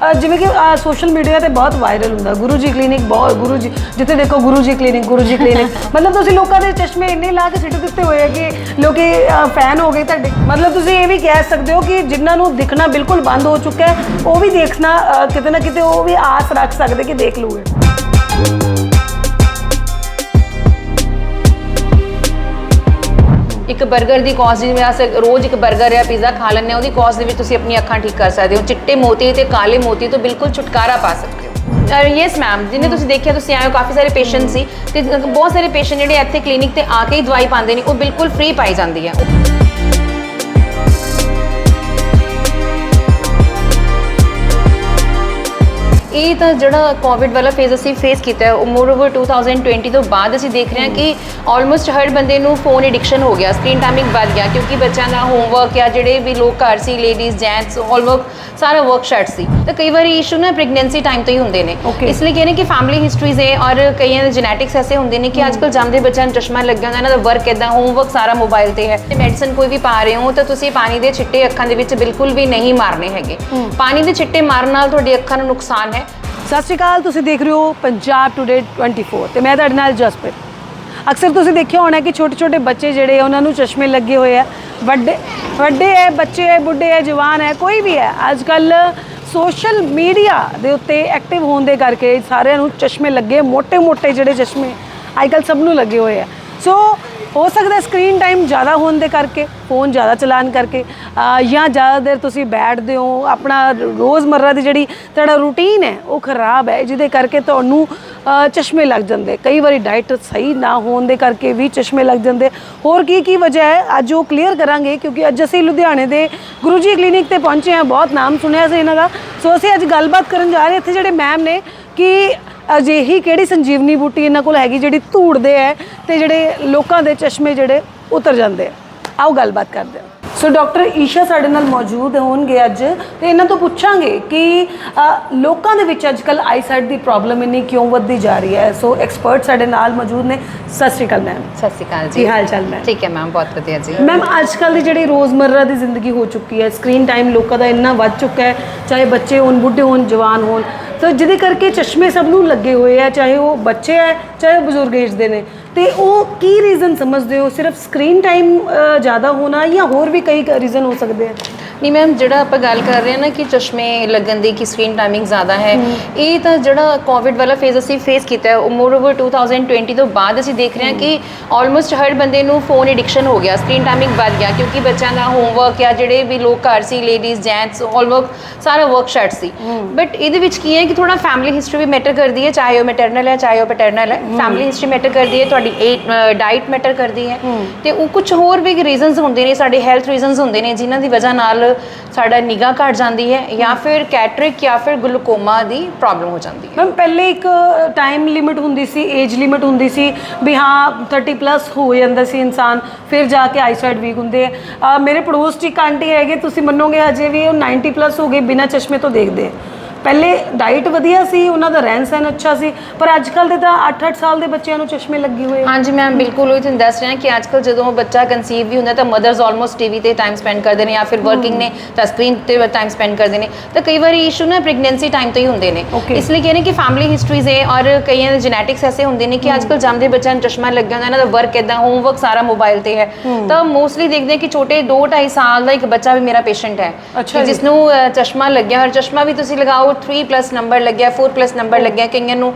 ਅ, ਜਿਵੇਂ ਕਿ social media ਤੇ ਬਹੁਤ ਵਾਇਰਲ ਹੁੰਦਾ। ਗੁਰੂ ਜੀ ਕਲੀਨਿਕ ਬਹੁਤ ਗੁਰੂ ਜੀ ਜਿੱਥੇ ਦੇਖੋ ਗੁਰੂ ਜੀ ਕਲੀਨਿਕ ਗੁਰੂ ਜੀ ਕਲੀਨਿਕ ਮਤਲਬ ਤੁਸੀਂ ਲੋਕਾਂ ਦੇ ਚਸ਼ਮੇ ਇੰਨੇ ਲਾ ਕੇ ਸਿੱਟ ਦਿੱਤੇ ਹੋਏ ਆ ਕਿ ਲੋਕੀ ਫੈਨ ਹੋ ਗਏ ਤੁਹਾਡੇ। ਮਤਲਬ ਤੁਸੀਂ ਇਹ ਵੀ ਕਹਿ ਸਕਦੇ ਹੋ ਕਿ ਜਿਨ੍ਹਾਂ ਨੂੰ ਦਿਖਣਾ ਬਿਲਕੁਲ ਬੰਦ ਹੋ ਚੁੱਕਾ ਹੈ ਉਹ ਵੀ ਦੇਖਣਾ ਅ, ਕਿਤੇ ਨਾ ਕਿਤੇ ਉਹ ਵੀ ਆਸ ਰੱਖ ਸਕਦੇ ਕਿ ਦੇਖ ਲੂਗੇ ਇੱਕ 버ਗਰ ਦੀ ਕਾਸਟ ਜਿਵੇਂ ਅਸੀਂ ਰੋਜ਼ ਇੱਕ 버ਗਰ ਜਾਂ ਪੀਜ਼ਾ ਖਾ ਲੈਂਦੇ ਹਾਂ, ਉਹਦੀ ਕਾਸਟ ਦੇ ਵਿੱਚ ਤੁਸੀਂ ਆਪਣੀ ਅੱਖਾਂ ਠੀਕ ਕਰ ਸਕਦੇ ਹੋ। ਚਿੱਟੇ ਮੋਤੀ ਤੇ ਕਾਲੇ ਮੋਤੀ ਤੋਂ ਬਿਲਕੁਲ ਛੁਟਕਾਰਾ ਪਾ ਸਕਦੇ ਹੋ। ਯੈਸ ਮੈਮ ਜਿੰਨੇ ਤੁਸੀਂ ਦੇਖਿਆ, ਤੁਸੀਂ ਆਏ ਹੋ, ਕਾਫੀ ਸਾਰੇ ਪੇਸ਼ੈਂਟ ਸੀ ਤੇ ਬਹੁਤ ਸਾਰੇ ਪੇਸ਼ੈਂਟ ਜਿਹੜੇ ਇੱਥੇ ਕਲੀਨਿਕ ਤੇ ਆ ਕੇ ਹੀ ਦਵਾਈ ਪਾਉਂਦੇ ਨੇ, ਉਹ ਬਿਲਕੁਲ ਫ੍ਰੀ ਪਾਈ ਜਾਂਦੀ ਹੈ ਇਹ ਤਾਂ ਜਿਹੜਾ ਕੋਵਿਡ ਵਾਲਾ ਫੇਜ਼ ਅਸੀਂ ਫੇਸ ਕੀਤਾ ਹੈ ਉਹ ਮੋਰ ਓਵਰ 2020 ਤੋਂ ਬਾਅਦ ਅਸੀਂ ਦੇਖ ਰਹੇ ਹਾਂ ਕਿ ਆਲਮੋਸਟ ਹਰ ਬੰਦੇ ਨੂੰ ਫੋਨ ਐਡਿਕਸ਼ਨ ਹੋ ਗਿਆ ਸਕਰੀਨ ਟਾਈਮਿੰਗ ਵੱਧ ਗਿਆ ਕਿਉਂਕਿ ਬੱਚਿਆਂ ਦਾ ਹੋਮਵਰਕ ਜਾਂ ਜਿਹੜੇ ਵੀ ਲੋਕ ਘਰ ਸੀ ਲੇਡੀਜ਼ ਜੈਂਟਸ ਆਲਮੋਸਟ ਸਾਰਾ ਵਰਕ ਸ਼ੈਟ ਸੀ। ਤਾਂ ਕਈ ਵਾਰੀ ਇਸ਼ੂ ਨਾ ਪ੍ਰੈਗਨੈਂਸੀ ਟਾਈਮ ਤੋਂ ਹੀ ਹੁੰਦੇ ਨੇ. ਇਸ ਲਈ ਕਹਿੰਦੇ ਕਿ ਫੈਮਿਲੀ ਹਿਸਟਰੀਜ਼ ਹੈ ਔਰ ਕਈਆਂ ਦੇ ਜੈਨੇਟਿਕਸ ਐਸੇ ਹੁੰਦੇ ਨੇ ਕਿ ਅੱਜਕੱਲ ਜੰਮਦੇ ਬੱਚਿਆਂ ਨੂੰ ਚਸ਼ਮਾ ਲੱਗਿਆ ਹੁੰਦਾ ਇਹਨਾਂ ਦਾ ਵਰਕ ਇਦਾਂ ਹੋਮਵਰਕ ਸਾਰਾ ਮੋਬਾਈਲ ਤੇ ਹੈ। ਤੇ ਮੈਡੀਸਨ ਕੋਈ ਵੀ ਪਾ ਰਹੇ ਹੋ ਤਾਂ ਤੁਸੀਂ ਪਾਣੀ ਦੇ ਛਿੱਟੇ ਅੱਖਾਂ ਦੇ ਵਿੱਚ ਬਿਲਕੁਲ ਵੀ ਨਹੀਂ ਮਾਰਨੇ ਹੈਗੇ। ਪਾਣੀ ਦੇ ਛਿੱਟੇ ਮਾਰਨ ਨਾਲ ਤੁਹਾਡੀ ਅੱਖਾਂ ਨੂੰ ਨੁਕਸਾਨ ਹੈ। ਸਤਿ ਸ਼੍ਰੀ ਅਕਾਲ, ਤੁਸੀਂ ਦੇਖ ਰਹੇ ਹੋ ਪੰਜਾਬ ਟੁਡੇ 24 ਤੇ ਮੈਂ ਤੁਹਾਡੇ ਨਾਲ ਜਸਪ੍ਰੀਤ। ਅਕਸਰ ਤੁਸੀਂ ਦੇਖਿਆ ਹੋਣਾ ਕਿ ਛੋਟੇ ਛੋਟੇ ਬੱਚੇ ਜਿਹੜੇ ਉਹਨਾਂ ਨੂੰ ਚਸ਼ਮੇ ਲੱਗੇ ਹੋਏ ਆ। ਵੱਡੇ ਵੱਡੇ ਐ ਬੱਚੇ ਐ, ਬੁੱਢੇ ਐ, ਜਵਾਨ ਐ, ਕੋਈ ਵੀ ਐ। ਅੱਜ ਕੱਲ ਸੋਸ਼ਲ ਮੀਡੀਆ ਦੇ ਉੱਤੇ ਐਕਟਿਵ ਹੋਣ ਦੇ ਕਰਕੇ ਸਾਰਿਆਂ ਨੂੰ ਚਸ਼ਮੇ ਲੱਗੇ ਮੋٹے ਮੋٹے ਜਿਹੜੇ ਚਸ਼ਮੇ ਅੱਜ ਕੱਲ ਸਭ ਨੂੰ ਲੱਗੇ ਹੋਏ ਆ। ਸੋ ਹੋ ਸਕਦਾ ਸਕਰੀਨ ਟਾਈਮ ਜ਼ਿਆਦਾ ਹੋਣ ਦੇ ਕਰਕੇ ਫੋਨ ਜ਼ਿਆਦਾ ਚਲਾਨ ਕਰਕੇ ਜਾਂ ਜ਼ਿਆਦਾ ਦੇਰ ਤੁਸੀਂ ਬੈਠਦੇ ਹੋ, ਆਪਣਾ ਰੋਜ਼ਮਰਰਾ ਦੀ ਜਿਹੜੀ ਤੁਹਾਡਾ ਰੂਟੀਨ ਹੈ, ਉਹ ਖਰਾਬ ਹੈ, ਜਿਹਦੇ ਕਰਕੇ ਤੁਹਾਨੂੰ ਚਸ਼ਮੇ ਲੱਗ ਜਾਂਦੇ। ਕਈ ਵਾਰੀ ਡਾਈਟ ਸਹੀ ਨਾ ਹੋਣ ਦੇ ਕਰਕੇ ਵੀ ਚਸ਼ਮੇ ਲੱਗ ਜਾਂਦੇ। ਹੋਰ ਕੀ ਕੀ ਵਜ੍ਹਾ ਹੈ? ਅੱਜ ਉਹ ਕਲੀਅਰ ਕਰਾਂਗੇ, ਕਿਉਂਕਿ ਅੱਜ ਅਸੀਂ ਲੁਧਿਆਣੇ ਦੇ ਗੁਰੂ ਜੀ ਕਲੀਨਿਕ ਤੇ ਪਹੁੰਚੇ ਹਾਂ। ਬਹੁਤ ਨਾਮ ਸੁਣਿਆ ਸੀ ਇਹਨਾਂ ਦਾ। ਸੋ ਅਸੀਂ ਅੱਜ ਗੱਲਬਾਤ ਕਰਨ ਜਾ ਰਹੇ ਇੱਥੇ ਜਿਹੜੇ ਮੈਮ ਨੇ ਕਿ ਅਜਿਹੀ ਕਿਹੜੀ ਸੰਜੀਵਨੀ ਬੂਟੀ ਇਹਨਾਂ ਕੋਲ ਹੈਗੀ ਜਿਹੜੀ ਧੂੜਦੇ ਹੈ ਤੇ ਜਿਹੜੇ ਲੋਕਾਂ ਦੇ ਚਸ਼ਮੇ ਜਿਹੜੇ ਉਤਰ ਜਾਂਦੇ ਆ? ਆਓ ਗੱਲਬਾਤ ਕਰਦੇ ਹਾਂ। ਸੋ ਡਾਕਟਰ ਈਸ਼ਾ ਸਾਡੇ ਨਾਲ ਮੌਜੂਦ ਹੋਣਗੇ ਅੱਜ ਤੇ ਇਹਨਾਂ ਤੋਂ ਪੁੱਛਾਂਗੇ ਕਿ ਲੋਕਾਂ ਦੇ ਵਿੱਚ ਅੱਜਕੱਲ ਆਈਸਾਈਟ ਦੀ ਪ੍ਰੋਬਲਮ ਇੰਨੀ ਕਿਉਂ ਵੱਧਦੀ ਜਾ ਰਹੀ ਹੈ? ਸੋ ਐਕਸਪਰਟ ਸਾਡੇ ਨਾਲ ਮੌਜੂਦ ਨੇ। ਸਤਿ ਸ਼੍ਰੀ ਅਕਾਲ ਮੈਮ ਸਤਿ ਸ਼੍ਰੀ ਅਕਾਲ ਕੀ ਹਾਲ ਚਾਲ ਮੈਮ ਠੀਕ ਹੈ ਮੈਮ ਬਹੁਤ ਵਧੀਆ ਜੀ। ਮੈਮ ਅੱਜ ਕੱਲ ਦੀ ਜਿਹੜੀ ਰੋਜ਼ਮਰਰਾ ਦੀ ਜ਼ਿੰਦਗੀ ਹੋ ਚੁੱਕੀ ਹੈ ਸਕਰੀਨ ਟਾਈਮ ਲੋਕਾਂ ਦਾ ਇੰਨਾ ਵੱਧ ਚੁੱਕਾ ਹੈ ਚਾਹੇ ਬੱਚੇ ਹੋਣ ਬੁੱਢੇ ਹੋਣ ਜਵਾਨ ਹੋਣ ਸੋ ਜਿਹਦੇ ਕਰਕੇ ਚਸ਼ਮੇ ਸਭ ਨੂੰ ਲੱਗੇ ਹੋਏ ਆ ਚਾਹੇ ਉਹ ਬੱਚੇ ਹੈ ਚਾਹੇ ਬਜ਼ੁਰਗ ਏਜ ਦੇ ਨੇ। ਤੇ ਉਹ ਕੀ ਰੀਜ਼ਨ ਸਮਝਦੇ ਹੋ? ਸਿਰਫ ਸਕਰੀਨ ਟਾਈਮ ਜ਼ਿਆਦਾ ਹੋਣਾ ਜਾਂ ਹੋਰ ਵੀ ਕਈ ਰੀਜ਼ਨ ਹੋ ਸਕਦੇ ਆ? ਨਹੀਂ ਮੈਮ ਜਿਹੜਾ ਆਪਾਂ ਗੱਲ ਕਰ ਰਹੇ ਹਾਂ ਨਾ ਕਿ ਚਸ਼ਮੇ ਲੱਗਣ ਦੀ ਕਿ ਸਕਰੀਨ ਟਾਈਮਿੰਗ ਜ਼ਿਆਦਾ ਹੈ ਇਹ ਤਾਂ ਜਿਹੜਾ ਕੋਵਿਡ ਵਾਲਾ ਫੇਜ਼ ਅਸੀਂ ਫੇਸ ਕੀਤਾ ਹੈ ਮੋਰ ਓਵਰ 2020 ਤੋਂ ਬਾਅਦ ਅਸੀਂ ਦੇਖ ਰਹੇ ਹਾਂ ਕਿ ਆਲਮੋਸਟ ਹਰ ਬੰਦੇ ਨੂੰ ਫੋਨ ਐਡਿਕਸ਼ਨ ਹੋ ਗਿਆ ਸਕਰੀਨ ਟਾਈਮਿੰਗ ਵੱਧ ਗਿਆ ਕਿਉਂਕਿ ਬੱਚਿਆਂ ਦਾ ਹੋਮਵਰਕ ਜਾਂ ਜਿਹੜੇ ਵੀ ਲੋਕ ਘਰ ਸੀ ਲੇਡੀਜ਼ ਜੈਂਟਸ ਆਲਮੋਸਟ ਸਾਰਾ ਵਰਕ ਸ਼ੈਟ ਸੀ। ਬਟ ਇਹਦੇ ਵਿੱਚ ਕੀ ਹੈ ਕਿ ਥੋੜਾ ਫੈਮਿਲੀ ਹਿਸਟਰੀ ਵੀ ਮੈਟਰ ਕਰਦੀ ਹੈ ਚਾਹੇ ਉਹ ਮੈਟਰਨਲ ਹੈ ਚਾਹੇ ਉਹ ਪੈਟਰਨਲ ਹੈ ਫੈਮਿਲੀ ਹਿਸਟਰੀ ਮੈਟਰ ਕਰਦੀ ਹੈ ਤੁਹਾਡੀ ਡਾਈਟ ਮੈਟਰ ਕਰਦੀ ਹੈ। ਤੇ ਉਹ ਕੁਝ ਹੋਰ ਵੀ ਰੀਜ਼ਨਸ ਹੁੰਦੇ ਨੇ ਸਾਡੇ ਹੈਲਥ ਰੀਜ਼ਨਸ ਹੁੰਦੇ ਨੇ ਜਿਨ੍ਹਾਂ ਦੀ ਵਜ੍ਹਾ ਨਾਲ ਸਾਡਾ ਨਿਗਾਹ ਘਟ ਜਾਂਦੀ ਹੈ ਜਾਂ ਫਿਰ ਕੈਟਰਿਕ ਜਾਂ ਫਿਰ ਗਲੂਕੋਮਾ ਦੀ ਪ੍ਰੋਬਲਮ ਹੋ ਜਾਂਦੀ ਹੈ। ਮੈਮ ਪਹਿਲੇ ਇੱਕ ਟਾਈਮ ਲਿਮਿਟ ਹੁੰਦੀ ਸੀ ਏਜ ਲਿਮਿਟ ਹੁੰਦੀ ਸੀ ਵੀ ਹਾਂ 30 ਪਲੱਸ ਹੋ ਜਾਂਦਾ ਸੀ ਇਨਸਾਨ ਫਿਰ ਜਾ ਕੇ ਆਈਸਾਈਟ ਵੀਕ ਹੁੰਦੇ ਆ। ਮੇਰੇ ਪੜੋਸ 'ਚ ਇੱਕ ਆਂਟੀ ਹੈਗੇ ਤੁਸੀਂ ਮੰਨੋਗੇ ਹਜੇ ਵੀ ਉਹ 90 ਪਲੱਸ ਹੋ ਗਏ ਬਿਨਾਂ ਚਸ਼ਮੇ ਤੋਂ ਦੇਖਦੇ। ਆ ਪਹਿਲੇ ਡਾਈਟ ਵਧੀਆ ਸੀ ਉਹਨਾਂ ਦਾ ਰਹਿਣ ਸਹਿਣ ਅੱਛਾ ਸੀ ਪਰ ਅੱਜ ਕੱਲ ਦੇ ਤਾਂ 8-8 ਸਾਲ ਦੇ ਬੱਚਿਆਂ ਨੂੰ ਚਸ਼ਮੇ ਲੱਗੇ ਹੋਏ ਆ। ਹਾਂਜੀ ਮੈਮ ਬਿਲਕੁਲ ਉਹ ਤੁਹਾਨੂੰ ਦੱਸ ਰਹੇ ਕਿ ਅੱਜਕੱਲ ਜਦੋਂ ਬੱਚਾ ਕਨਸੀਵ ਵੀ ਹੁੰਦਾ ਤਾਂ ਮਦਰਸ ਆਲਮੋਸਟ ਟੀਵੀ ਤੇ ਟਾਈਮ ਸਪੈਂਡ ਕਰਦੇ ਨੇ ਜਾਂ ਫਿਰ ਵਰਕਿੰਗ ਨੇ ਤਾਂ ਸਕਰੀਨ ਤੇ ਟਾਈਮ ਸਪੈਂਡ ਕਰਦੇ ਨੇ। ਤਾਂ ਕਈ ਵਾਰੀ ਇਸ਼ੂ ਨਾ ਪ੍ਰੈਗਨੈਂਸੀ ਟਾਈਮ ਤੋਂ ਹੀ ਹੁੰਦੇ ਨੇ। Okay. ਇਸ ਲਈ ਕਹਿੰਦੇ ਕਿ ਫੈਮਿਲੀ ਹਿਸਟਰੀਜ਼ ਹੈ ਔਰ ਕਈਆਂ ਦੇ ਜੈਨੇਟਿਕਸ ਐਸੇ ਹੁੰਦੇ ਨੇ ਕਿ ਅੱਜਕੱਲ ਜੰਮਦੇ ਬੱਚਿਆਂ ਨੂੰ ਚਸ਼ਮਾ ਲੱਗਿਆ ਹੁੰਦਾ ਇਹਨਾਂ ਦਾ ਵਰਕ ਇਦਾਂ ਹੋਮਵਰਕ ਸਾਰਾ ਮੋਬਾਈਲ ਤੇ ਹੈ। ਤਾਂ ਮੋਸਟਲੀ ਦੇਖਦੇ ਹਾਂ ਕਿ ਛੋਟੇ 2 2.5 ਸਾਲ ਦਾ ਇੱਕ ਬੱਚਾ ਵੀ ਮੇਰਾ ਪੇਸ਼ੈਂਟ ਹੈ। ਅੱਛਾ ਕਿ ਜੀ। ਜਿਸ ਨੂੰ ਅ, ਚਸ਼ਮਾ ਲੱਗਿਆ ਔਰ ਚਸ਼ਮਾ ਵੀ ਤੁਸੀਂ ਲਗਾਓ 3 ਪਲੱਸ ਨੰਬਰ ਲੱਗਿਆ 4 ਪਲੱਸ ਨੰਬਰ ਲੱਗਿਆ ਕਈਆਂ ਨੂੰ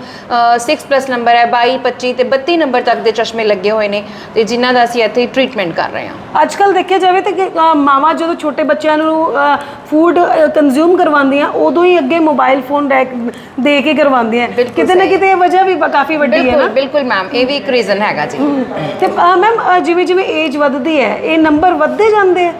6 ਪਲੱਸ ਨੰਬਰ ਹੈ 22 25 ਤੇ 32 ਨੰਬਰ ਤੱਕ ਦੇ ਚਸ਼ਮੇ ਲੱਗੇ ਹੋਏ ਨੇ ਤੇ ਜਿਨ੍ਹਾਂ ਦਾ ਅਸੀਂ ਇੱਥੇ ਟ੍ਰੀਟਮੈਂਟ ਕਰ ਰਹੇ ਹਾਂ। ਅੱਜ ਕੱਲ ਦੇਖਿਆ ਜਾਵੇ ਤਾਂ ਮਾਵਾਂ ਜਦੋਂ ਛੋਟੇ ਬੱਚਿਆਂ ਨੂੰ ਫੂਡ ਕੰਜ਼ਿਊਮ ਕਰਵਾਉਂਦੀਆਂ ਉਦੋਂ ਹੀ ਅੱਗੇ ਮੋਬਾਈਲ ਫੋਨ ਦੇ ਕੇ ਕਰਵਾਉਂਦੀਆਂ। ਕਿਤੇ ਨਾ। ਕਿਤੇ ਇਹ ਵਜ੍ਹਾ ਵੀ ਕਾਫੀ ਵੱਡੀ ਹੈ ਨਾ। ਬਿਲਕੁਲ ਮੈਮ ਇਹ ਵੀ ਇੱਕ ਰੀਜ਼ਨ ਹੈਗਾ ਜੀ। ਤੇ ਮੈਮ ਜਿਵੇਂ ਜਿਵੇਂ ਏਜ ਵੱਧਦੀ ਹੈ ਇਹ ਨੰਬਰ ਵੱਧਦੇ ਜਾਂਦੇ ਆ?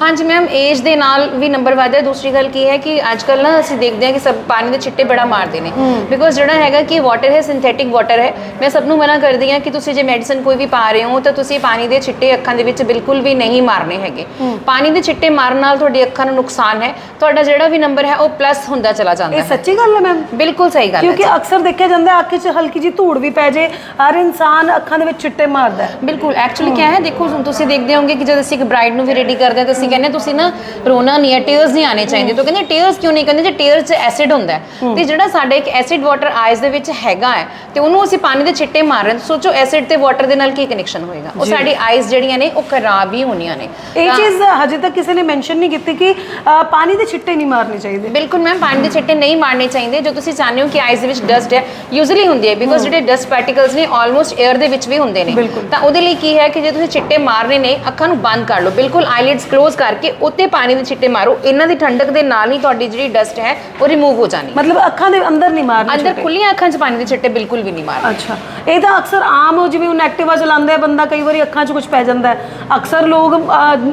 ਹਾਂਜੀ ਮੈਮ ਏਜ ਦੇ ਨਾਲ ਵੀ ਨੰਬਰ ਵਧਦਾ ਦੂਸਰੀ ਗੱਲ ਕੀ ਹੈ ਕਿ ਅੱਜ ਕੱਲ ਨਾ ਅਸੀਂ ਦੇਖਦੇ ਹਾਂ ਕਿ ਸਭ ਪਾਣੀ ਦੇ ਛਿੱਟੇ ਬੜਾ ਮਾਰਦੇ ਨੇ। ਬਿਕੋਜ਼ ਜਿਹੜਾ ਹੈਗਾ ਕਿ ਵਾਟਰ ਹੈ ਸਿੰਥੈਟਿਕ ਵਾਟਰ ਹੈ। ਮੈਂ ਸਭ ਨੂੰ ਮਨਾ ਕਰਦੀ ਹਾਂ ਕਿ ਤੁਸੀਂ ਜੇ ਮੈਡੀਸਨ ਕੋਈ ਵੀ ਪਾ ਰਹੇ ਹੋ ਤਾਂ ਤੁਸੀਂ ਪਾਣੀ ਦੇ ਛਿੱਟੇ ਅੱਖਾਂ ਦੇ ਵਿੱਚ ਬਿਲਕੁਲ ਵੀ ਨਹੀਂ ਮਾਰਨੇ ਹੈਗੇ। ਪਾਣੀ ਦੇ ਛਿੱਟੇ ਮਾਰਨ ਨਾਲ ਤੁਹਾਡੀ ਅੱਖਾਂ ਨੂੰ ਨੁਕਸਾਨ ਹੈ। ਤੁਹਾਡਾ ਜਿਹੜਾ ਵੀ ਨੰਬਰ ਹੈ ਉਹ ਪਲੱਸ ਹੁੰਦਾ ਚਲਾ ਜਾਂਦਾ ਇਹ ਸੱਚੀ ਗੱਲ ਹੈ ਮੈਮ ਬਿਲਕੁਲ ਸਹੀ ਗੱਲ ਹੈ ਕਿਉਂਕਿ ਅਕਸਰ ਦੇਖਿਆ ਜਾਂਦਾ ਹੈ ਅੱਖ 'ਚ ਹਲਕੀ ਜੀ ਧੂੜ ਵੀ ਪੈ ਜੇ ਹਰ ਇਨਸਾਨ ਅੱਖਾਂ ਦੇ ਵਿੱਚ ਛਿੱਟੇ ਮਾਰਦਾ ਹੈ। ਬਿਲਕੁਲ। ਐਕਚੁਅਲੀ ਕੀ ਹੈ ਦੇਖੋ ਤੁਸੀਂ ਦੇਖਦੇ ਹੋਵੋਗੇ ਕਿ ਜਦ ਅਸੀਂ ਇੱਕ ਬ੍ਰਾਈਡ ਨੂੰ ਵੀ ਰੈਡੀ ਕਰਦੇ ਹਾਂ ਤਾਂ ਅਸੀਂ ਕਹਿੰਦੇ ਤੁਸੀਂ ਨਾ ਰੋਣਾ ਨਹੀਂ ਹੈ ਟੀਅਰਸ ਨਹੀਂ ਆਣੇ ਚਾਹੀਦੇ। ਤਾਂ ਕਹਿੰਦੇ ਟੀਅਰਸ ਕਿਉਂ ਨਹੀਂ ਕਹਿੰਦੇ? ਜੇ ਟੀਅਰਸ 'ਚ ਐਸਿਡ ਹੁੰਦਾ ਹੈ ਤੇ ਜਿਹੜਾ ਸਾਡਾ ਇੱਕ ਐਸਿਡ ਵਾਟਰ ਆਈਜ਼ ਦੇ ਵਿੱਚ ਹੈਗਾ ਹੈ ਤੇ ਉਹਨੂੰ ਅਸੀਂ ਪਾਣੀ ਦੇ ਛਿੱਟੇ ਮਾਰ ਰਹੇ ਹਾਂ ਸੋਚੋ ਐਸਿਡ ਤੇ ਵਾਟਰ ਦੇ ਨਾਲ ਕੀ ਕਨੈਕਸ਼ਨ ਹੋਏਗਾ? ਉਹ ਸਾਡੀ ਆਈਜ਼ ਜਿਹੜੀਆਂ ਨੇ ਉਹ ਖਰਾਬ ਹੀ ਹੋਣੀਆਂ ਨੇ। ਇਹ ਚੀਜ਼ ਹਜੇ ਤੱਕ ਕਿਸੇ ਨੇ ਮੈਂਸ਼ਨ ਨਹੀਂ ਕੀਤੀ ਕਿ ਅ, ਪਾਣੀ ਦੇ ਛਿੱਟੇ ਨਹੀਂ ਮਾਰਨੇ ਚਾਹੀਦੇ। ਬਿਲਕੁਲ ਮੈਮ ਪਾਣੀ ਦੇ ਛਿੱਟੇ ਨਹੀਂ ਮਾਰਨੇ ਚਾਹੀਦੇ। ਜੋ ਤੁਸੀਂ ਚਾਹੁੰਦੇ ਹੋ ਕਿ ਆਈਜ਼ ਦੇ ਵਿੱਚ ਡਸਟ ਹੈ ਯੂਜ਼ੂਅਲੀ ਹੁੰਦੀ ਹੈ ਬਿਕੋਜ਼ ਜਿਹੜੇ ਡਸਟ ਪਾਰਟੀਕਲਸ ਨੇ ਆਲਮੋਸਟ 에ਅਰ ਦੇ ਵਿੱਚ ਵੀ ਹੁੰਦੇ ਨੇ। ਬਿਲਕੁਲ। ਤਾਂ ਉਹਦੇ ਲਈ ਕੀ ਹੈ ਕਿ ਜੇ ਤੁਸੀਂ ਛਿੱਟੇ ਮਾਰਨੇ ਨੇ ਅੱਖਾਂ ਨੂੰ ਬੰਦ ਕਰ ਲਓ। ਬਿਲਕੁਲ ਆਈਲਿਡਸ ਕਰਕੇ ਉੱਤੇ ਪਾਣੀ ਦੇ ਛਿੱਟੇ ਮਾਰੋ। ਇਹਨਾਂ ਦੀ ਠੰਡਕ ਦੇ ਨਾਲ ਹੀ ਤੁਹਾਡੀ ਜਿਹੜੀ ਡਸਟ ਹੈ ਉਹ ਰਿਮੂਵ ਹੋ ਜਾਣੀ। ਮਤਲਬ ਅੱਖਾਂ ਦੇ ਅੰਦਰ ਨਹੀਂ ਮਾਰਨੇ ਅੰਦਰ। ਖੁੱਲੀਆਂ ਅੱਖਾਂ 'ਚ ਪਾਣੀ ਦੇ ਛਿੱਟੇ ਬਿਲਕੁਲ ਵੀ ਨਹੀਂ ਮਾਰਨੇ। ਅੱਛਾ। ਇਹ ਤਾਂ ਅਕਸਰ ਆਮ ਜਿਵੇਂ ਹੁਣ ਐਕਟਿਵਾ ਚਲਾਉਂਦਾ ਹੈ ਬੰਦਾ ਕਈ ਵਾਰੀ ਅੱਖਾਂ 'ਚ ਕੁਝ ਪੈ ਜਾਂਦਾ ਹੈ। ਅਕਸਰ ਲੋਕ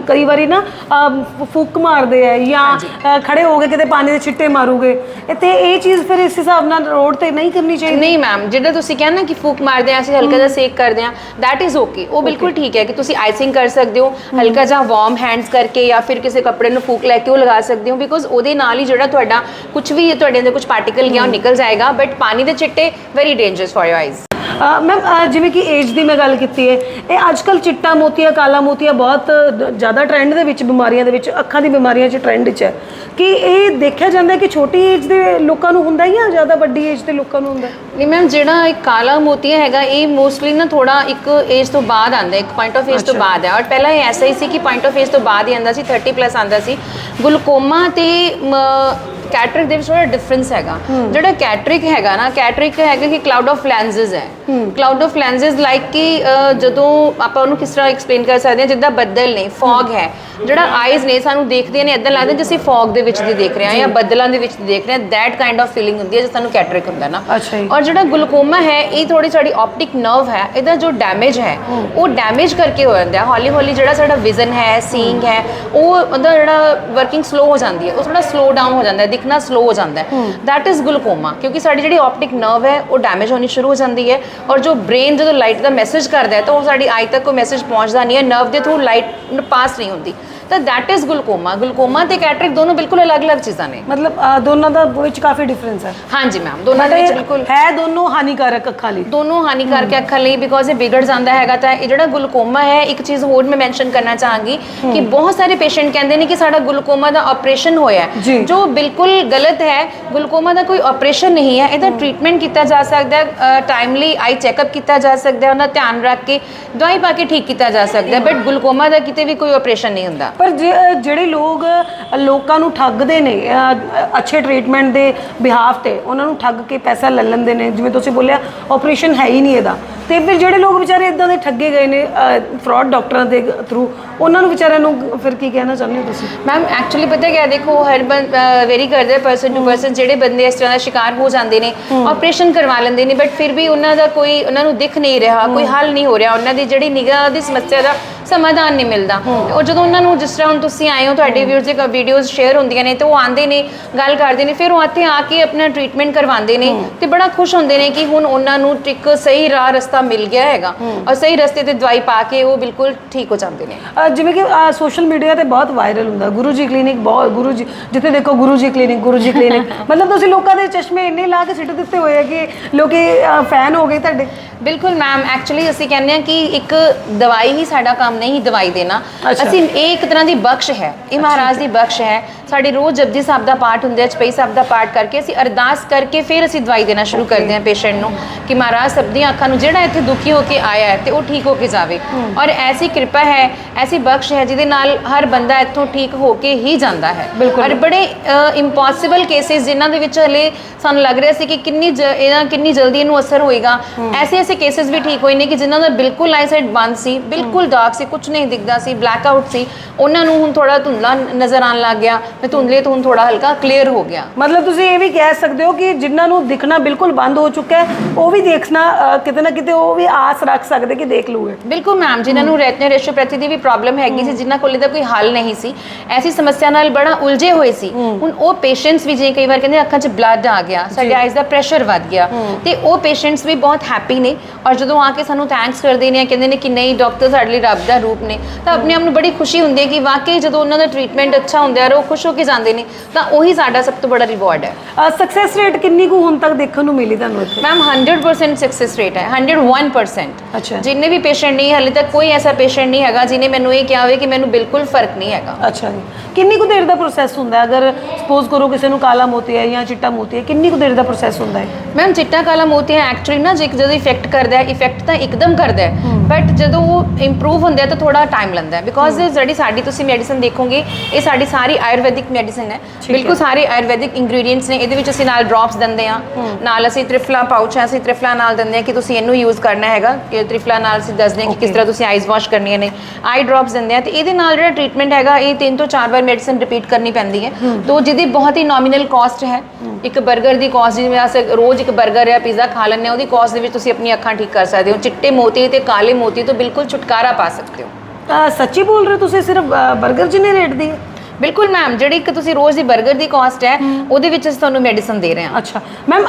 ਕਈ ਵਾਰੀ ਨਾ ਫੂਕ ਮਾਰਦੇ ਆ ਜਾਂ ਖੜੇ ਹੋ ਕੇ ਕਿਤੇ ਪਾਣੀ ਦੇ ਛਿੱਟੇ ਮਾਰੂਗੇ। ਤੇ ਇਹ ਚੀਜ਼ ਫਿਰ ਇਸ ਹਿਸਾਬ ਨਾਲ ਰੋਡ ਤੇ ਨਹੀਂ ਕਰਨੀ ਚਾਹੀਦੀ? ਨਹੀਂ ਮੈਮ ਜਿਹੜਾ ਤੁਸੀਂ ਕਹਿੰਦੇ ਨਾ ਕਿ ਫੂਕ ਮਾਰਦੇ ਆ ਅਸੀਂ ਹਲਕਾ ਜਿਹਾ ਸੇਕ ਕਰਦੇ ਆ that is okay ਉਹ ਬਿਲਕੁਲ ਠੀਕ ਹੈ ਕਿ ਤੁਸੀਂ ਆਈਸਿੰਗ ਕਰ ਸਕਦੇ ਹੋ ਹਲਕਾ ਜਿਹਾ ਵਾਰਮ ਹੈਂਡਸ ਕਰਕੇ ਕੇ ਜਾਂ ਫਿਰ ਕਿਸੇ ਕੱਪੜੇ ਨੂੰ ਫੂਕ ਲੈ ਕੇ ਉਹ ਲਗਾ ਸਕਦੇ ਹੋ ਬਿਕੋਜ਼ ਉਹਦੇ ਨਾਲ ਹੀ ਜਿਹੜਾ ਤੁਹਾਡਾ ਕੁਝ ਵੀ ਤੁਹਾਡੇ ਅੰਦਰ ਕੁਝ ਪਾਰਟੀਕਲ ਗਿਆ ਉਹ ਨਿਕਲ ਜਾਏਗਾ ਬਟ ਪਾਣੀ ਦੇ ਚਿੱਟੇ very dangerous for your eyes ma'am ਜਿਵੇਂ ਕਿ ਏਜ ਦੀ ਮੈਂ ਗੱਲ ਕੀਤੀ ਹੈ ਇਹ ਅੱਜ ਕੱਲ ਚਿੱਟਾ ਮੋਤੀਆ ਕਾਲਾ ਮੋਤੀਆ ਬਹੁਤ ਜ਼ਿਆਦਾ ਟ੍ਰੈਂਡ ਦੇ ਵਿੱਚ ਬਿਮਾਰੀਆਂ ਦੇ ਵਿੱਚ ਅੱਖਾਂ ਦੀ ਬਿਮਾਰੀਆਂ 'ਚ ਟ੍ਰੈਂਡ 'ਚ ਹੈ। ਕਿ ਇਹ ਦੇਖਿਆ ਜਾਂਦਾ ਕਿ ਛੋਟੀ ਏਜ ਦੇ ਲੋਕਾਂ ਨੂੰ ਹੁੰਦਾ ਹੈ ਜਾਂ ਜ਼ਿਆਦਾ ਵੱਡੀ ਏਜ ਦੇ ਲੋਕਾਂ ਨੂੰ ਹੁੰਦਾ? ਨਹੀਂ ਮੈਮ ਜਿਹੜਾ ਇੱਕ ਕਾਲਾ ਮੋਤੀਆ ਹੈਗਾ ਇਹ ਮੋਸਟਲੀ ਨਾ ਥੋੜਾ ਇੱਕ ਏਜ ਤੋਂ ਬਾਅਦ ਆਂਦਾ ਇੱਕ ਪੁਆਇੰਟ ਆਫ ਏਜ ਤੋਂ। ਬਾਅਦ ਹੈ। ਔਰ ਪਹਿਲਾਂ ਇਹ ਐਸਾ ਹੀ ਸੀ ਕਿ ਪੁਆਇੰਟ ਆਫ ਏਜ ਤੋਂ ਬਾਅਦ ਹੀ ਆਂਦਾ ਸੀ 30 ਪਲੱਸ ਆਂਦਾ ਸੀ। ਗਲੂਕੋਮਾ ਤੇ ਕੈਟਰਿਕ ਦੇ ਵਿੱਚ ਥੋੜਾ ਡਿਫਰੈਂਸ ਹੈਗਾ। ਜਿਹੜਾ ਕੈਟਰਿਕ ਹੈਗਾ ਨਾ ਕੈਟਰਿਕ ਹੈਗਾ ਕਿ ਕਲਾਊਡ ਆਫ ਲੈਂਸਸ ਹੈ। ਕਲਾਊਡ ਆਫ ਲੈਂਸਸ ਲਾਈਕ ਕਿ ਜਦੋਂ ਆਪਾਂ ਉਹਨੂੰ ਕਿਸ ਤਰ੍ਹਾਂ ਐਕਸਪਲੇਨ ਕਰ ਸਕਦੇ ਹਾਂ ਜਿੱਦਾਂ ਬੱਦਲ ਨੇ ਫੌਗ ਹੈ। ਜਿਹੜਾ ਆਈਜ਼ ਨੇ ਸਾਨੂੰ ਦੇਖਦੇ ਨੇ ਇਦਾਂ ਲੱਗਦਾ ਜਿਵੇਂ ਫੌਗ ਦੇ ਵਿੱਚ ਦੀ ਦੇਖ ਰਹੇ ਹਾਂ ਜਾਂ ਬੱਦਲਾਂ ਦੇ ਵਿੱਚ ਦੀ ਦੇਖ ਰਹੇ ਹਾਂ ਦੈਟ ਕਾਈਂਡ ਆਫ ਫੀਲਿੰਗ ਹੁੰਦੀ ਹੈ ਜੇ ਸਾਨੂੰ ਕੈਟਰਿਕ ਹੁੰਦਾ ਨਾ। ਔਰ ਜਿਹੜਾ ਗਲੂਕੋਮਾ ਹੈ ਇਹ ਥੋੜੀ ਸਾਡੀ ਆਪਟਿਕ ਨਰਵ ਹੈ ਇਹਦਾ ਜੋ ਡੈਮੇਜ ਹੈ ਉਹ ਡੈਮੇਜ ਕਰਕੇ ਹੋ ਜਾਂਦਾ ਹੈ। ਹੌਲੀ ਹੌਲੀ ਜਿਹੜਾ ਸਾਡਾ ਵਿਜ਼ਨ ਹੈ ਸੀਇੰਗ ਹੈ ਉਹ ਉਹਦਾ ਜਿਹੜਾ ਵਰਕਿੰਗ ਸਲੋ ਹੋ ਜਾਂਦੀ ਹੈ ਉਹ ਥੋੜਾ ਸਲੋ ਡਾਊਨ ਹੋ ਜਾਂਦਾ ਹੈ ਦਿਖਣਾ ਸਲੋ ਹੋ ਜਾਂਦਾ ਹੈ। ਦੈਟ ਇਜ਼ ਗਲੂਕੋਮਾ ਕਿਉਂਕਿ ਸਾਡੀ ਜਿਹੜੀ ਆਪਟਿਕ ਨਰਵ ਹੈ ਉਹ ਡੈਮੇਜ ਹੋਣੀ ਸ਼ੁਰੂ ਹੋ ਜਾਂਦੀ ਹੈ ਔਰ ਜੋ ਬ੍ਰੇਨ ਜਦੋਂ ਲਾਈਟ ਦਾ ਮੈਸੇਜ ਕਰਦਾ ਹੈ ਤਾਂ ਉਹ ਸਾਡੀ ਆਈ ਤੱਕ ਉਹ ਮੈਸੇਜ ਪਹੁੰਚਦਾ ਨਹੀਂ ਹੈ। ਨਰਵ ਦੇ ਥਰੂ ਲਾਈਟ ਪਾਸ ਨਹੀਂ ਹੁੰਦੀ। ਤਾਂ ਦੈਟ ਇਜ਼ ਗਲੂਕੋਮਾ ਗਲੂਕੋਮਾ ਤੇ ਕੈਟਰਿਕ ਦੋਨੋਂ ਬਿਲਕੁਲ ਅਲੱਗ-ਅਲੱਗ ਚੀਜ਼ਾਂ ਨੇ ਮਤਲਬ ਅ, ਦੋਨਾਂ ਦਾ ਵਿੱਚ ਕਾਫੀ ਡਿਫਰੈਂਸ ਹੈ ਹਾਂਜੀ ਮੈਮ ਦੋਨਾਂ ਦੇ ਵਿੱਚ ਬਿਲਕੁਲ ਹੈ ਦੋਨੋਂ ਹਾਨੀਕਾਰਕ ਅੱਖਾਂ ਲਈ ਦੋਨੋਂ ਹਾਨੀਕਾਰਕ ਹੈ ਅੱਖਾਂ ਲਈ ਬਿਕੋਜ਼ ਇਹ ਵਿਗੜ ਜਾਂਦਾ ਹੈਗਾ ਤਾਂ ਇਹ ਜਿਹੜਾ ਗਲੂਕੋਮਾ ਹੈ ਇੱਕ ਚੀਜ਼ ਹੋਰ ਮੈਂ ਮੈਂਸ਼ਨ ਕਰਨਾ ਚਾਹਾਂਗੀ ਕਿ ਬਹੁਤ ਸਾਰੇ ਪੇਸ਼ੈਂਟ ਕਹਿੰਦੇ ਨੇ ਕਿ ਸਾਡਾ ਗਲੂਕੋਮਾ ਦਾ ਆਪਰੇਸ਼ਨ ਹੋਇਆ ਹੈ, ਜੀ। ਜੋ ਬਿਲਕੁਲ ਗਲਤ ਹੈ ਗਲੂਕੋਮਾ ਦਾ ਕੋਈ ਆਪਰੇਸ਼ਨ ਨਹੀਂ ਹੈ ਇਹਦਾ ਟ੍ਰੀਟਮੈਂਟ ਕੀਤਾ ਜਾ ਸਕਦਾ ਹੈ ਟਾਈਮਲੀ ਆਈ ਚੈੱਕਅਪ ਕੀਤਾ ਜਾ ਸਕਦਾ ਹੈ ਉਹਦਾ ਧਿਆਨ ਰੱਖ ਕੇ ਦਵਾਈ ਪਾ ਕੇ ਠੀਕ ਕੀਤਾ ਜਾ ਸਕਦਾ ਹੈ ਬਟ ਗਲੂਕੋਮਾ ਦਾ ਕਿਤੇ ਵੀ ਕੋਈ ਆਪਰੇਸ਼ਨ ਨਹੀਂ ਹੁੰਦਾ ਪਰ ਜੇ- ਜਿਹੜੇ ਲੋਕ ਲੋਕਾਂ ਨੂੰ ਠੱਗਦੇ ਨੇ ਅ, ਅੱਛੇ ਟ੍ਰੀਟਮੈਂਟ ਦੇ ਬਿਹਾਫ ਤੇ ਉਹਨਾਂ ਨੂੰ ਠੱਗ ਕੇ ਪੈਸਾ ਲੈ ਲੈਂਦੇ ਨੇ ਜਿਵੇਂ ਤੁਸੀਂ ਬੋਲਿਆ ਆਪਰੇਸ਼ਨ ਹੈ ਹੀ ਨਹੀਂ ਇਹਦਾ। ਤੇ ਫਿਰ ਜਿਹੜੇ ਲੋਕ ਵਿਚਾਰੇ ਇਦਾਂ ਦੇ ਠੱਗੇ ਗਏ ਨੇ ਫਰਾਡ ਡਾਕਟਰਾਂ ਦੇ ਥਰੂ ਉਹਨਾਂ ਨੂੰ ਵਿਚਾਰਿਆਂ ਨੂੰ ਫਿਰ ਕੀ ਕਹਿਣਾ ਚਾਹੁੰਦੇ ਹੋ ਤੁਸੀਂ? ਮੈਮ ਐਕਚੁਅਲੀ ਪਤਾ ਕਿਆ ਦੇਖੋ ਹਰ ਵੈਰੀ ਕਰਦੇ ਪਰਸਨ ਟੂ ਪਰਸਨ ਜਿਹੜੇ ਬੰਦੇ ਇਸ ਤਰ੍ਹਾਂ ਦਾ ਸ਼ਿਕਾਰ ਹੋ ਜਾਂਦੇ ਨੇ ਆਪਰੇਸ਼ਨ ਕਰਵਾ ਲੈਂਦੇ ਨੇ ਬਟ ਫਿਰ ਵੀ ਉਹਨਾਂ ਦਾ ਕੋਈ ਉਹਨਾਂ ਨੂੰ ਦਿਖ ਨਹੀਂ ਰਿਹਾ ਕੋਈ ਹੱਲ ਨਹੀਂ ਹੋ ਰਿਹਾ ਉਹਨਾਂ ਦੀ ਜਿਹੜੀ ਨਿਗਾਹ ਦੀ ਸਮੱਸਿਆ ਦਾ ਸਮਾਧਾਨ ਨਹੀਂ ਮਿਲਦਾ। ਉਹ ਜਦੋਂ ਉਹਨਾਂ ਨੂੰ ਜਿਸ ਤਰ੍ਹਾਂ ਹੁਣ ਤੁਸੀਂ ਆਏ ਹੋ ਤੁਹਾਡੇ ਵੀਡੀਓਜ਼ ਦੇ ਵੀਡੀਓਜ਼ ਸ਼ੇਅਰ ਹੁੰਦੀਆਂ ਨੇ ਤੇ ਉਹ ਆਂਦੇ ਨੇ ਗੱਲ ਕਰਦੇ ਨੇ ਫਿਰ ਉਹ ਇੱਥੇ ਆ ਕੇ ਆਪਣਾ ਟ੍ਰੀਟਮੈਂਟ ਕਰਵਾਉਂਦੇ ਨੇ ਤੇ ਬੜਾ ਖੁਸ਼ ਹੁੰਦੇ ਨੇ ਕਿ ਹੁਣ ਉਹਨਾਂ ਨੂੰ ਇੱਕ ਸਹੀ ਰਾਹ ਰਸਤਾ ਮਿਲ ਗਿਆ ਹੈਗਾ। ਔਰ ਸਹੀ ਰਸਤੇ ਤੇ ਦਵਾਈ ਪਾ ਕੇ ਉਹ ਬਿਲਕੁਲ ਠੀਕ ਹੋ ਜਾਂਦੇ ਨੇ। ਜਿਵੇਂ ਕਿ ਸੋਸ਼ਲ ਮੀਡੀਆ ਤੇ ਬਹੁਤ ਵਾਇਰਲ ਹੁੰਦਾ। ਗੁਰੂ ਜੀ ਕਲੀਨਿਕ ਬਹੁਤ ਗੁਰੂ ਜੀ ਜਿੱਥੇ ਦੇਖੋ ਗੁਰੂ ਜੀ ਕਲੀਨਿਕ ਗੁਰੂ ਜੀ ਕਲੀਨਿਕ ਮਤਲਬ ਤੁਸੀਂ ਲੋਕਾਂ ਦੇ ਚਸ਼ਮੇ ਇੰਨੇ ਲਾ ਕੇ ਸਿੱਟ ਦਿੱਤੇ ਹੋਏ ਆ ਕਿ ਲੋਕੀ ਫੈਨ ਹੋ ਗਏ ਤੁਹਾਡੇ। ਬਿਲਕੁਲ ਮੈਮ ਐਕਚੁਅਲੀ ਅਸੀਂ ਕਹਿੰਦੇ ਹਾਂ ਕਿ ਇੱਕ ਦਵਾਈ ਹੀ ਸਾਡਾ ਕੰਮ ਨਹੀਂ ਦਵਾਈ ਦੇਣਾ। ਅਸੀਂ ਇਹ ਇੱਕ ਤਰ੍ਹਾਂ ਦੀ ਬਖਸ਼ ਹੈ। ਇਹ ਮਹਾਰਾਜ ਦੀ ਬਖਸ਼ ਹੈ। ਸਾਡੇ ਰੋਜ਼ ਜਪਜੀ ਸਾਹਿਬ ਦਾ ਪਾਠ ਹੁੰਦਾ ਹੈ ਚਪਈ ਸਾਹਿਬ ਦਾ ਪਾਠ ਕਰਕੇ ਅਸੀਂ ਅਰਦਾਸ ਕਰਕੇ ਫਿਰ ਅਸੀਂ ਦਵਾਈ ਦੇਣਾ ਸ਼ੁਰੂ ਕਰਦੇ ਹਾਂ ਪੇਸ਼ੈਂਟ ਨੂੰ ਕਿ ਮਹਾਰਾਜ ਸਭ ਦੀਆਂ ਅੱਖਾਂ ਨੂੰ ਜਿਹੜਾ ਇੱਥੇ ਦੁਖੀ ਹੋ ਕੇ ਆਇਆ ਹੈ ਤੇ ਉਹ ਠੀਕ ਹੋ ਕੇ ਜਾਵੇ। ਔਰ ਐਸੀ ਕਿਰਪਾ ਹੈ ਐਸੀ ਬਖਸ਼ ਹੈ ਜਿਹਦੇ ਨਾਲ ਹਰ ਬੰਦਾ ਇੱਥੋਂ ਠੀਕ ਹੋ ਕੇ ਹੀ ਜਾਂਦਾ ਹੈ। ਬਿਲਕੁਲ। ਔਰ ਬੜੇ ਇੰਪੋਸੀਬਲ ਕੇਸਿਸ ਜਿਨ੍ਹਾਂ ਦੇ ਵਿੱਚ ਹਲੇ ਸਾਨੂੰ ਲੱਗ ਰਿਹਾ ਸੀ ਕਿ ਕਿੰਨੀ ਇਹਦਾ ਕਿੰਨੀ ਜਲਦੀ ਇਹਨੂੰ ਅਸਰ ਹੋਏਗਾ। ਐਸੇ ਐਸੇ ਕੇਸਿਸ ਵੀ ਠੀਕ ਹੋਏ ਨੇ ਕਿ ਜਿਨ੍ਹਾਂ ਦਾ ਬਿਲਕੁਲ ਆਈਸਾਈਟ ਬੰਦ ਸੀ ਬਿਲਕੁਲ ਡਾਰਕ ਸੀ ਕੁਝ ਨਹੀਂ ਦਿਖਦਾ ਸੀ ਬਲੈਕ ਆਊਟ ਸੀ। ਉਹਨਾਂ ਨੂੰ ਹੁਣ ਥੋੜਾ ਧੁੰਦਲਾ ਨਜ਼ਰ ਆਉਣ ਲੱਗ ਗਿਆ। ਤੇ ਧੁੰਦਲੇ ਤੋਂ ਹੁਣ ਥੋੜਾ ਹਲਕਾ ਕਲੀਅਰ ਹੋ ਗਿਆ। ਮਤਲਬ ਤੁਸੀਂ ਇਹ ਵੀ ਕਹਿ ਸਕਦੇ ਹੋ ਕਿ ਜਿਨ੍ਹਾਂ ਨੂੰ ਦਿਖਣਾ ਬਿਲਕੁਲ ਬੰਦ ਹੋ ਚੁੱਕਾ ਹੈ ਉਹ ਵੀ ਦੇਖਣਾ ਅ, ਕਿਤੇ ਨਾ ਕਿਤੇ ਉਹ ਵੀ ਆਸ ਰੱਖ ਸਕਦੇ ਕਿ ਦੇਖ ਲੂਗੇ ਬਿਲਕੁਲ ਮੈਮ ਜਿਨ੍ਹਾਂ ਨੂੰ ਰੈਟਨਾ ਰੈਸ਼ੋਪੈਥੀ ਦੀ ਵੀ ਪ੍ਰੋਬਲਮ ਹੈਗੀ ਸੀ ਜਿਨ੍ਹਾਂ ਕੋਲ ਇਹਦਾ ਕੋਈ ਹੱਲ ਨਹੀਂ ਸੀ। ਐਸੀ ਸਮੱਸਿਆ ਨਾਲ ਬੜਾ ਉਲਝੇ ਹੋਏ ਸੀ। ਹੁਣ ਉਹ ਪੇਸ਼ੈਂਟਸ ਵੀ ਜੇ ਕਈ ਵਾਰ ਕਹਿੰਦੇ ਅੱਖਾਂ 'ਚ ਬਲੱਡ ਆ ਗਿਆ ਸਾਡੇ ਆਈਜ਼ ਦਾ ਪ੍ਰੈਸ਼ਰ ਵੱਧ ਗਿਆ। ਤੇ ਉਹ ਪੇਸ਼ੈਂਟਸ ਵੀ ਬਹੁਤ ਹੈਪੀ ਨੇ। ਔਰ ਜਦੋਂ ਆ ਕੇ ਸਾਨੂੰ ਥੈਂਕਸ ਕਰਦੇ ਨੇ ਕਹਿੰਦੇ ਨੇ ਕਿ ਨਹੀਂ ਡਾਕਟਰ ਸਾਡੇ ਲਈ ਰੱਬ ਦਾ ਬੱਚਾ ਰੂਪ ਨੇ। ਤਾਂ ਆਪਣੇ ਆਪ ਨੂੰ ਬੜੀ ਖੁਸ਼ੀ ਹੁੰਦੀ ਹੈ ਕਿ ਵਾਕਈ ਜਦੋਂ ਉਹਨਾਂ ਦਾ ਟ੍ਰੀਟਮੈਂਟ ਅੱਛਾ ਹੁੰਦਾ ਹੈ ਔਰ ਉਹ ਖੁਸ਼ ਹੋ ਕੇ ਜਾਂਦੇ ਨੇ ਤਾਂ ਉਹੀ ਸਾਡਾ ਸਭ ਤੋਂ ਬੜਾ ਰਿਵਾਰਡ ਹੈ। ਸਕਸੈਸ ਰੇਟ ਕਿੰਨੀ ਕੁ ਹੁਣ ਤੱਕ ਦੇਖਣ ਨੂੰ ਮਿਲੀ ਤੁਹਾਨੂੰ ਇੱਥੇ? ਮੈਮ 100% ਸਕਸੈਸ ਰੇਟ ਹੈ। 101% ਅੱਛਾ। ਜਿੰਨੇ ਵੀ ਪੇਸ਼ੈਂਟ ਨਹੀਂ ਹਲੇ ਤੱਕ ਕੋਈ ਐਸਾ ਪੇਸ਼ੈਂਟ ਨਹੀਂ ਹੈਗਾ ਜਿਨੇ ਮੈਨੂੰ ਇਹ ਕਿਹਾ ਹੋਵੇ ਕਿ ਮੈਨੂੰ ਬਿਲਕੁਲ ਫ਼ਰਕ ਨਹੀਂ ਹੈਗਾ। ਅੱਛਾ ਜੀ। ਕਿੰਨੀ ਕੁ ਦੇਰ ਦਾ ਪ੍ਰੋਸੈਸ ਹੁੰਦਾ ਹੈ? ਅਗਰ ਸਪੋਜ਼ ਕਰੋ ਕਿਸੇ ਨੂੰ ਕਾਲਾ ਮੋਤੀ ਹੈ ਜਾਂ ਚਿੱਟਾ ਮੋਤੀ ਹੈ ਕਿੰਨੀ ਕੁ ਦੇਰ ਦਾ ਪ੍ਰੋਸੈਸ ਹੁੰਦਾ ਹੈ? ਮੈਮ ਚਿੱਟਾ ਕਾਲਾ ਮੋਤੀ ਹੈ ਐਕਚੁਅਲੀ ਨਾ ਜੇ ਜਦੋਂ ਇਫੈਕਟ ਕਰਦਾ ਹੈ ਇਫੈਕਟ ਤਾਂ ਇੱਕਦਮ ਕਰਦਾ ਹੈ। ਬਟ ਜਦੋਂ ਉਹ ਇੰਪਰੂਵ ਹੁੰਦਾ ਹੈ ਤਾਂ ਥੋੜਾ ਟਾਈਮ ਲੈਂਦਾ ਹੈ। ਬਿਕੋਜ਼ ਜਿਹੜੀ ਸਾਡੀ ਤੁਸੀਂ ਮੈਡੀਸਨ ਦੇਖੋਗੇ ਇਹ ਸਾਡੀ ਸਾਰੀ ਆਯੁਰਵੈਦਿਕ ਮੈਡੀਸਨ ਹੈ। ਬਿਲਕੁਲ ਸਾਰੇ ਆਯੁਰਵੈਦਿਕ ਇੰਗਰੀਡੀਐਂਟਸ ਨੇ ਇਹਦੇ ਵਿੱਚ ਅਸੀਂ ਨਾਲ ਡ੍ਰੌਪਸ ਦਿੰਦੇ ਆ ਨਾਲ ਅਸੀਂ ਤ੍ਰਿਫਲਾ ਪਾਊਚ ਹੈ ਅਸੀਂ ਤ੍ਰਿਫਲਾ ਨਾਲ ਦਿੰਦੇ ਆ ਕਿ ਤੁਸੀਂ ਇਹਨੂੰ ਯੂਜ਼ ਕਰਨਾ ਹੈਗਾ। ਕਿ ਤ੍ਰਿਫਲਾ ਨਾਲ ਅਸੀਂ ਦੱਸਦੇ ਹਾਂ ਕਿ ਕਿਸ ਤਰ੍ਹਾਂ ਤੁਸੀਂ ਆਈਜ਼ ਵਾਸ਼ ਕਰਨੀਆਂ ਨੇ। ਆਈ ਡ੍ਰੌਪਸ ਦਿੰਦੇ ਆ ਤੇ ਇਹਦੇ ਨਾਲ ਜਿਹੜਾ ਟ੍ਰੀਟਮੈਂਟ ਹੈਗਾ ਇਹ ਤਿੰਨ ਤੋਂ ਚਾਰ ਵਾਰ ਮੈਡੀਸਨ ਰਿਪੀਟ ਕਰਨੀ ਪੈਂਦੀ ਹੈ। ਤੋਂ ਜਿਹਦੀ ਬਹੁਤ ਹੀ ਨੋਮੀਨਲ ਕਾਸਟ ਹੈ। ਇੱਕ 버ਗਰ ਦੀ ਕਾਸਟ ਜਿਵੇਂ ਅਸੀਂ ਰੋਜ਼ ਇੱਕ 버ਗਰ ਜਾਂ ਪੀਜ਼ਾ ਖਾ ਲੈਂਦੇ ਆ ਉਹਦੀ ਕਾਸਟ ਦੇ ਵਿੱਚ ਤੁਸੀਂ ਆਪਣੀ ਅੱਖਾਂ ਠੀਕ ਕਰ ਸਕਦੇ ਹੋ। ਚਿੱਟੇ ਮੋਤੀ ਤੇ ਕਾਲੇ ਮੋਤੀ ਤੋਂ ਬਿਲਕੁਲ ਛੁਟਕਾਰਾ ਪਾ ਸਕਦੇ ਹੋ। ਅ, ਸੱਚੀ ਬੋਲ ਰਹੇ ਹੋ ਤੁਸੀਂ ਸਿਰਫ 버ਗਰ ਜਿੰਨੇ ਰੇਟ ਦੀ? ਹੈ ਬਿਲਕੁਲ ਮੈਮ ਜਿਹੜੀ ਇੱਕ ਤੁਸੀਂ ਰੋਜ਼ ਦੀ 버ਗਰ ਦੀ ਕਾਸਟ ਹੈ ਉਹਦੇ ਵਿੱਚ ਅਸੀਂ ਤੁਹਾਨੂੰ ਮੈਡੀਸਨ ਦੇ ਰਹੇ ਹਾਂ। ਅੱਛਾ। ਮੈਮ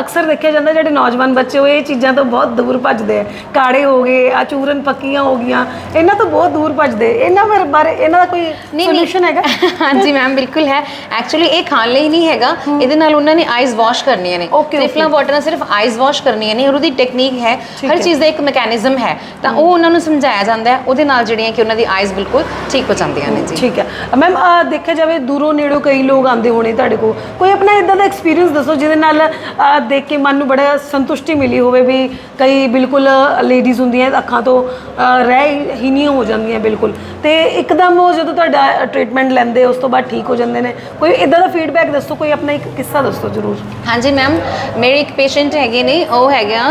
ਅਕਸਰ ਦੇਖਿਆ ਜਾਂਦਾ ਜਿਹੜੇ ਨੌਜਵਾਨ ਬੱਚੇ ਉਹ ਇਹ ਚੀਜ਼ਾਂ ਤੋਂ ਬਹੁਤ ਦੂਰ ਭੱਜਦੇ ਆ। ਕਾੜੇ ਹੋ ਗਏ ਆ ਚੂਰਨ ਪੱਕੀਆਂ ਹੋ ਗਈਆਂ ਇਹਨਾਂ ਤੋਂ ਬਹੁਤ ਦੂਰ ਭੱਜਦੇ। ਇਹਨਾਂ ਬਾਰੇ ਇਹਨਾਂ ਦਾ ਕੋਈ ਸੋਲੂਸ਼ਨ ਹੈਗਾ? ਹਾਂਜੀ ਮੈਮ ਬਿਲਕੁਲ ਹੈ। ਐਕਚੁਅਲੀ ਇਹ ਖਾਣ ਲਈ ਨਹੀਂ ਹੈਗਾ। ਇਹਦੇ ਨਾਲ ਉਹਨਾਂ ਨੇ ਆਈਜ਼ ਵਾਸ਼ ਕਰਨੀਆਂ ਨੇ. ਤ੍ਰਿਫਲਾ ਵਾਟਰ ਨਾਲ ਸਿਰਫ ਆਈਜ਼ ਵਾਸ਼ ਕਰਨੀਆਂ ਨੇ ਔਰ ਉਹਦੀ ਟੈਕਨੀਕ ਹੈ। ਹਰ ਚੀਜ਼ ਦਾ ਇੱਕ ਮੈਕੈਨਿਜ਼ਮ ਹੈ। ਤਾਂ ਉਹ ਉਹਨਾਂ ਨੂੰ ਸਮਝਾਇਆ ਜਾਂਦਾ ਹੈ। ਉਹਦੇ ਨਾਲ ਜਿਹੜੀਆਂ ਕਿ ਉਹਨਾਂ ਦੀ ਆਈਜ਼ ਬਿਲਕੁਲ ਠੀਕ ਹੋ ਜਾਂਦੀਆਂ ਨੇ ਜੀ। ਠੀਕ ਹੈ। ਮੈਮ ਦੇਖਿਆ ਜਾਵੇ ਦੂਰੋਂ ਨੇੜੋਂ ਕਈ ਲੋਕ ਆਉਂਦੇ ਹੋਣੇ ਤੁਹਾਡੇ ਕੋਲ। ਕੋਈ ਆਪਣਾ ਇਦਾਂ ਦਾ ਐਕਸਪੀਰੀਅੰਸ ਦੱਸੋ ਜਿਹਦੇ ਨਾਲ ਅ, ਦੇਖ ਕੇ ਮਨ ਨੂੰ ਬੜਾ ਸੰਤੁਸ਼ਟੀ ਮਿਲੀ ਹੋਵੇ ਵੀ ਕਈ ਬਿਲਕੁਲ ਲੇਡੀਜ਼ ਹੁੰਦੀਆਂ ਅੱਖਾਂ ਤੋਂ ਅ, ਰਹਿ ਹੀ ਨਹੀਂ ਹੋ ਜਾਂਦੀਆਂ ਬਿਲਕੁਲ। ਤੇ ਇੱਕਦਮ ਉਹ ਜਦੋਂ ਤੁਹਾਡਾ ਟ੍ਰੀਟਮੈਂਟ ਲੈਂਦੇ ਉਸ ਤੋਂ ਬਾਅਦ ਠੀਕ ਹੋ ਜਾਂਦੇ ਨੇ। ਕੋਈ ਇਦਾਂ ਦਾ ਫੀਡਬੈਕ ਦੱਸੋ ਕੋਈ ਆਪਣਾ ਇੱਕ ਕਿੱਸਾ ਦੱਸੋ ਜ਼ਰੂਰ। ਹਾਂਜੀ ਮੈਮ ਮੇਰੇ ਇੱਕ ਪੇਸ਼ੈਂਟ ਹੈਗੇ ਨੇ ਉਹ ਹੈਗਾ